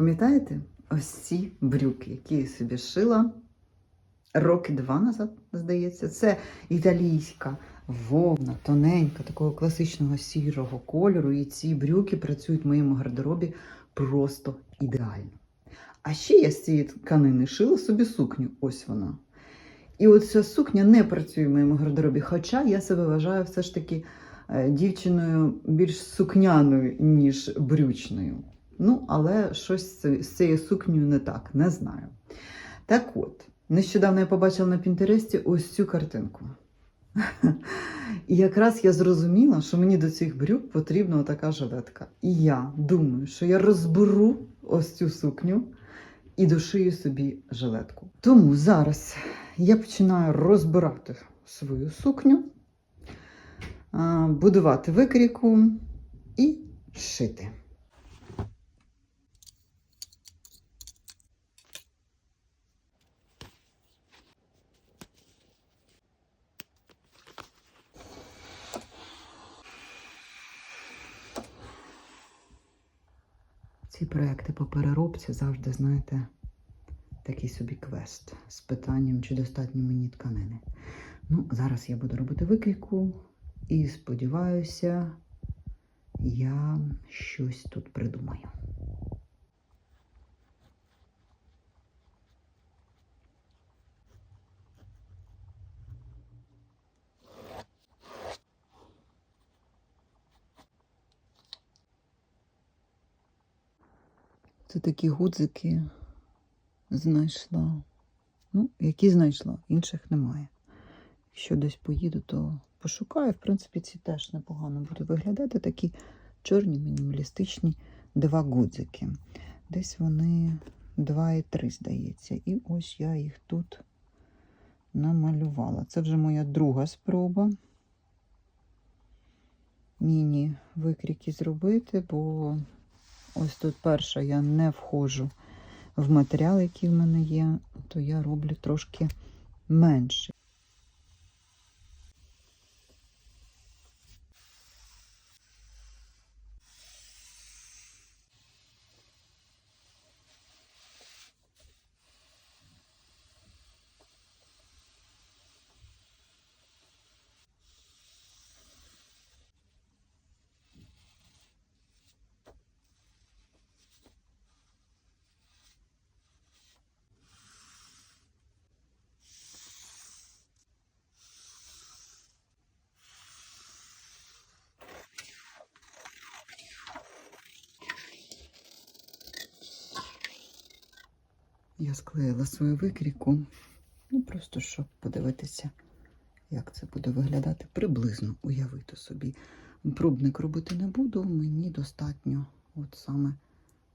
Пам'ятаєте, ось ці брюки, які я собі шила роки два назад, здається. Це італійська вовна, тоненька, такого класичного сірого кольору. І ці брюки працюють в моєму гардеробі просто ідеально. А ще я з цієї тканини шила собі сукню. Ось вона. І от ця сукня не працює в моєму гардеробі, хоча я себе вважаю все ж таки е, дівчиною більш сукняною, ніж брючною. Ну, але щось з- цією сукнею не так, не знаю. Так от, нещодавно я побачила на Пінтересті ось цю картинку. І якраз я зрозуміла, що мені до цих брюк потрібна така жилетка. І я думаю, що я розберу ось цю сукню і дошию собі жилетку. Тому зараз я починаю розбирати свою сукню, будувати викрійку і шити. Ці проекти по переробці завжди, знаєте, такий собі квест з питанням, чи достатньо мені тканини. Ну, зараз я буду робити викрійку і сподіваюся, я щось тут придумаю. Це такі гудзики знайшла. Ну, які знайшла, інших немає. Якщо десь поїду, то пошукаю. В принципі, ці теж непогано будуть виглядати. Такі чорні, мінімалістичні два гудзики. Десь вони 2,3, здається. І ось я їх тут намалювала. Це вже моя друга спроба. Міні-викрійки зробити, бо ось тут перша я не входжу в матеріал, який в мене є, то я роблю трошки менше. Я склеїла свою викрійку, ну просто щоб подивитися, як це буде виглядати, приблизно уявити собі. Пробник робити не буду, мені достатньо от саме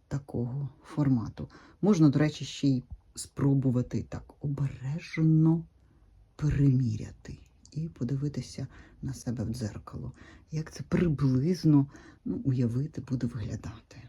такого формату. Можна, до речі, ще й спробувати так обережно приміряти і подивитися на себе в дзеркало, як це приблизно ну, уявити буде виглядати.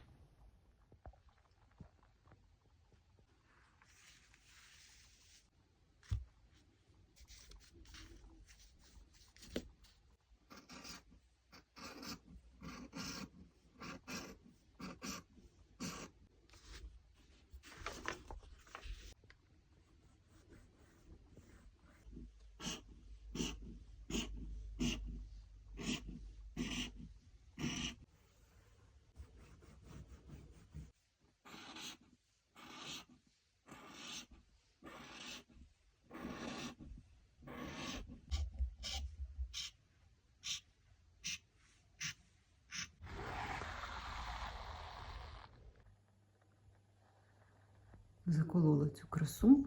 Заколола цю красу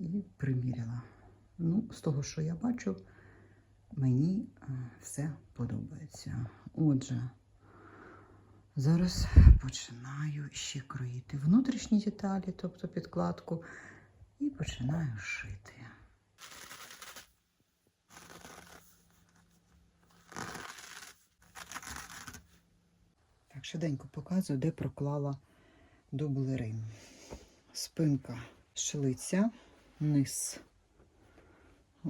і приміряла. Ну, з того, що я бачу, мені все подобається. Отже, зараз починаю ще кроїти внутрішні деталі, тобто підкладку, і починаю шити. Так, швиденько показую, де проклала дублерин. Спинка шлиця, низ.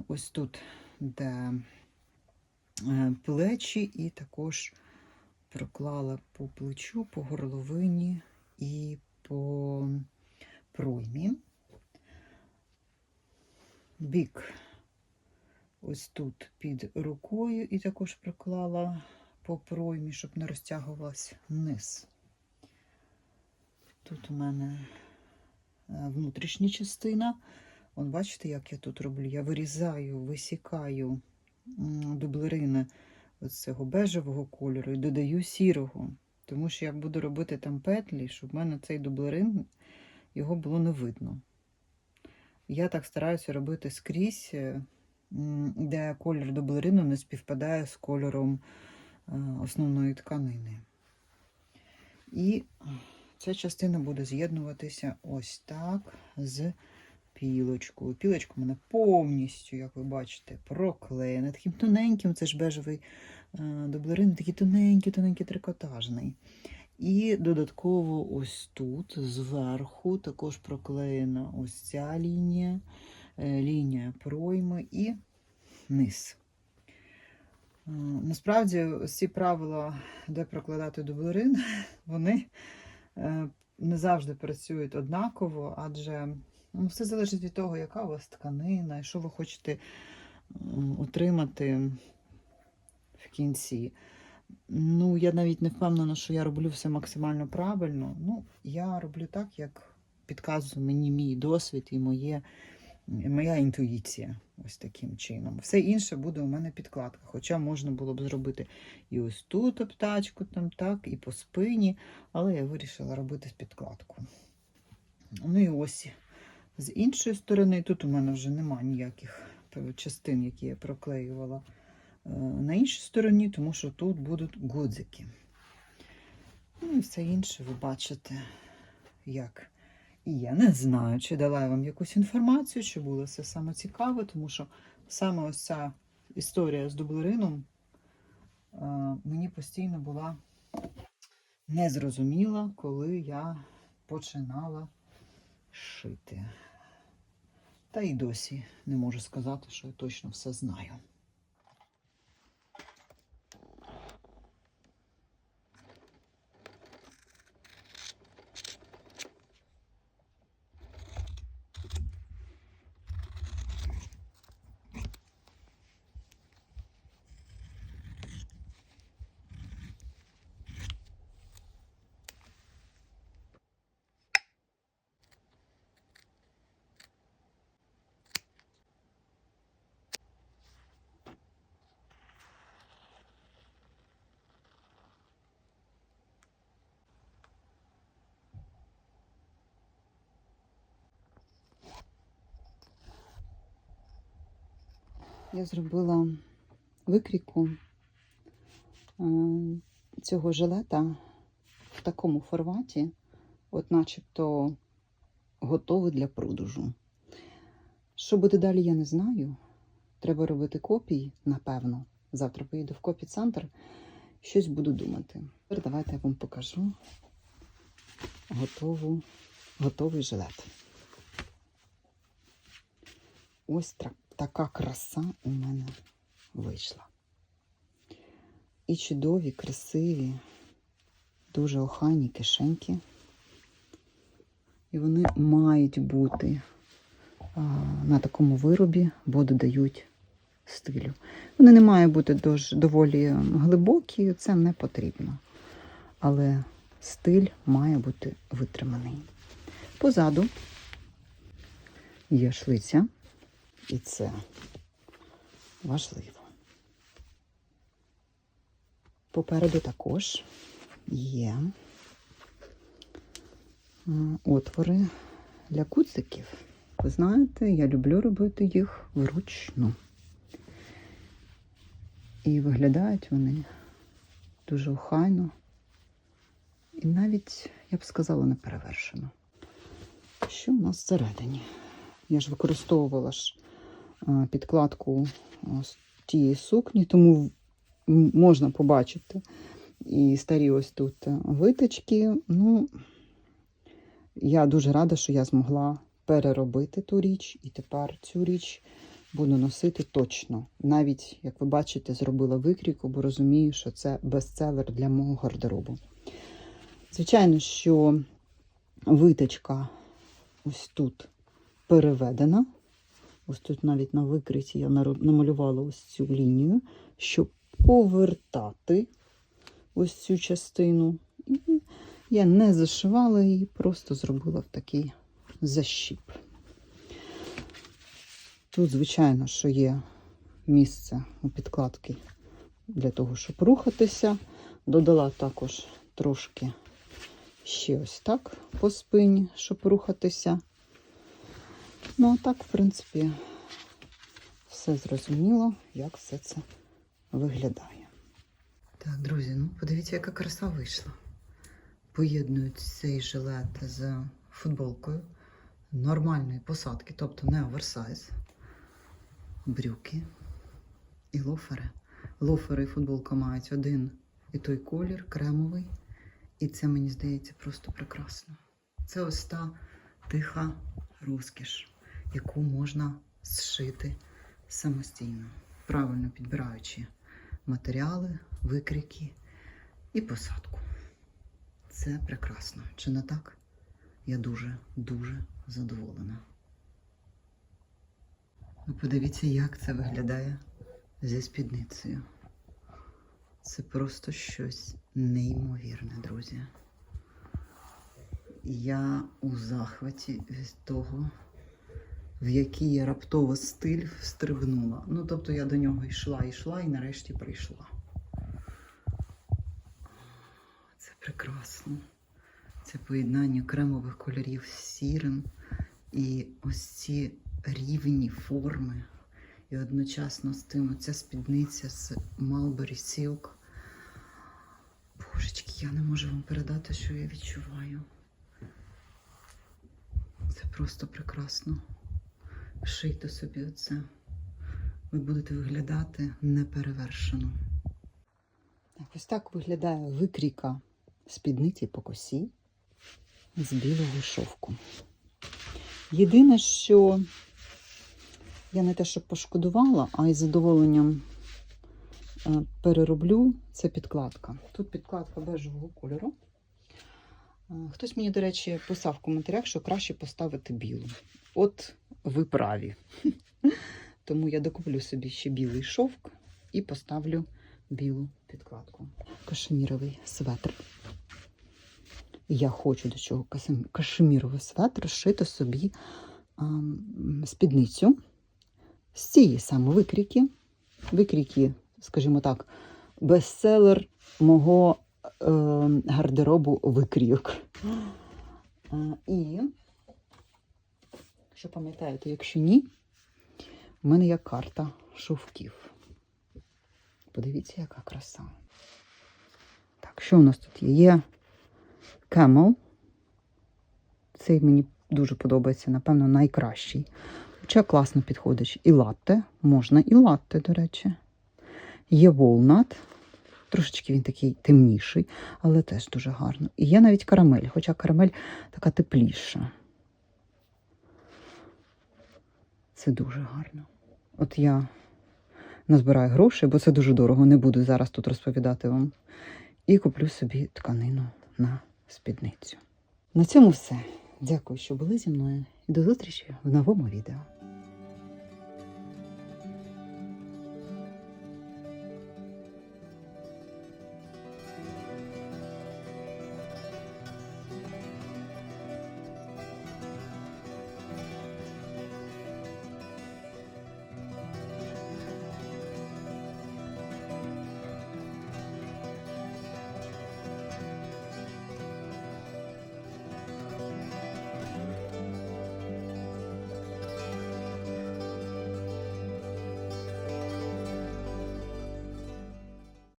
Ось тут, де е, плечі, і також проклала по плечу, по горловині і по проймі. Бік ось тут під рукою і також проклала по проймі, щоб не розтягувалась вниз. Тут у мене е, внутрішня частина. От бачите, як я тут роблю? Я вирізаю, висікаю дублерини з цього бежевого кольору і додаю сірого. Тому що я буду робити там петлі, щоб в мене цей дублерин його було не видно. Я так стараюся робити скрізь, е, де колір дублерину не співпадає з кольором е, основної тканини. І ця частина буде з'єднуватися ось так з пілочкою. Пілочка у мене повністю, як ви бачите, проклеєна. Таким тоненьким, це ж бежевий е, дублерин, такий тоненький, тоненький трикотажний. І додатково ось тут, зверху, також проклеєна ось ця лінія, е, лінія пройми і низ. Е, Насправді, ці правила, де прокладати дублерин, вони не завжди працюють однаково, адже ну, все залежить від того, яка у вас тканина, і що ви хочете отримати в кінці. Ну, я навіть не впевнена, що я роблю все максимально правильно. Ну, я роблю так, як підказує мені мій досвід і моє, моя інтуїція. Ось таким чином. Все інше буде у мене підкладка. Хоча можна було б зробити і ось тут обтачку, там так, і по спині, але я вирішила робити підкладку. Ну і ось з іншої сторони, тут у мене вже немає ніяких частин, які я проклеювала е, на іншій стороні, тому що тут будуть гудзики. Ну і все інше ви бачите, як. І я не знаю, чи дала я вам якусь інформацію, чи було все саме цікаве, тому що саме ось ця історія з дублерином е, мені постійно була незрозуміла, коли я починала шити. Та й досі не можу сказати, що я точно все знаю. Я зробила викрійку е, цього жилета в такому форматі, от начебто готовий для продажу. Що буде далі, я не знаю. Треба робити копії, напевно. Завтра поїду в копі-центр, щось буду думати. Тепер давайте я вам покажу готову, готовий жилет. Ось так, така краса у мене вийшла. І чудові, красиві, дуже охайні кишеньки. І вони мають бути а, на такому виробі, бо додають стилю. Вони не мають бути дож, доволі глибокі, це не потрібно. Але стиль має бути витриманий. Позаду є шлиця, і це важливо. Попереду також є е, отвори для куциків. Ви знаєте, я люблю робити їх вручну. І виглядають вони дуже охайно. І навіть, я б сказала, неперевершено. Що в нас всередині? Я ж використовувала ж підкладку з тієї сукні, тому можна побачити і старі ось тут е, виточки. Ну, я дуже рада, що я змогла переробити ту річ, і тепер цю річ буду носити точно. Навіть, як ви бачите, зробила викрійку, бо розумію, що це бестселер для мого гардеробу. Звичайно, що виточка ось тут переведена. Ось тут навіть на викриті я намалювала ось цю лінію, щоб повертати ось цю частину. І Я не зашивала її, просто зробила в такий защіп. Тут, звичайно, що є місце у підкладки для того, щоб рухатися. Додала також трошки ще ось так по спині, щоб рухатися. Ну, а так, в принципі, все зрозуміло, як все це виглядає. Так, друзі, ну подивіться, яка краса вийшла. Поєднують цей жилет з футболкою нормальної посадки, тобто не оверсайз, брюки і лофери. Лофери і футболка мають один і той колір, кремовий. І це, мені здається, просто прекрасно. Це ось та тиха розкіш, яку можна зшити самостійно, правильно підбираючи матеріали, викрики і посадку. Це прекрасно. Чи не так? Я дуже, дуже задоволена. Ви подивіться, як це виглядає зі спідницею. Це просто щось неймовірне, друзі. Я у захваті від того, в який я раптово стиль встрибнула. Ну, тобто я до нього йшла, йшла і нарешті прийшла. Це прекрасно. Це поєднання кремових кольорів з сірим і ось ці рівні форми. І одночасно з тим ця спідниця з Mulberry Silk. Божечки, я не можу вам передати, що я відчуваю. Це просто прекрасно. Шийте собі оце. Ви будете виглядати неперевершено. Ось так виглядає викрійка спідниці по косі з білого шовку. Єдине, що я не те, що пошкодувала, а із задоволенням е, перероблю, це підкладка. Тут підкладка бежевого кольору. Е, Хтось мені, до речі, писав в коментарях, що краще поставити білу. От ви праві. Тому я докуплю собі ще білий шовк і поставлю білу підкладку. Кашеміровий светр. Я хочу до чого кашеміровий светр шити собі а, спідницю з цієї саме викрійки. Викрійки, скажімо так, бестселер мого гардеробу викрійок. І, якщо пам'ятаєте, якщо ні, в мене є карта шовків. Подивіться, яка краса. Так, що у нас тут є? Є Camel. Цей мені дуже подобається, напевно, найкращий. Хоча класно підходить. І латте. Можна і латте, до речі. Є Walnut. Трошечки він такий темніший, але теж дуже гарно. І є навіть карамель, хоча карамель така тепліша. Це дуже гарно. От я назбираю грошей, бо це дуже дорого. Не буду зараз тут розповідати вам. І куплю собі тканину на спідницю. На цьому все. Дякую, що були зі мною. І до зустрічі в новому відео.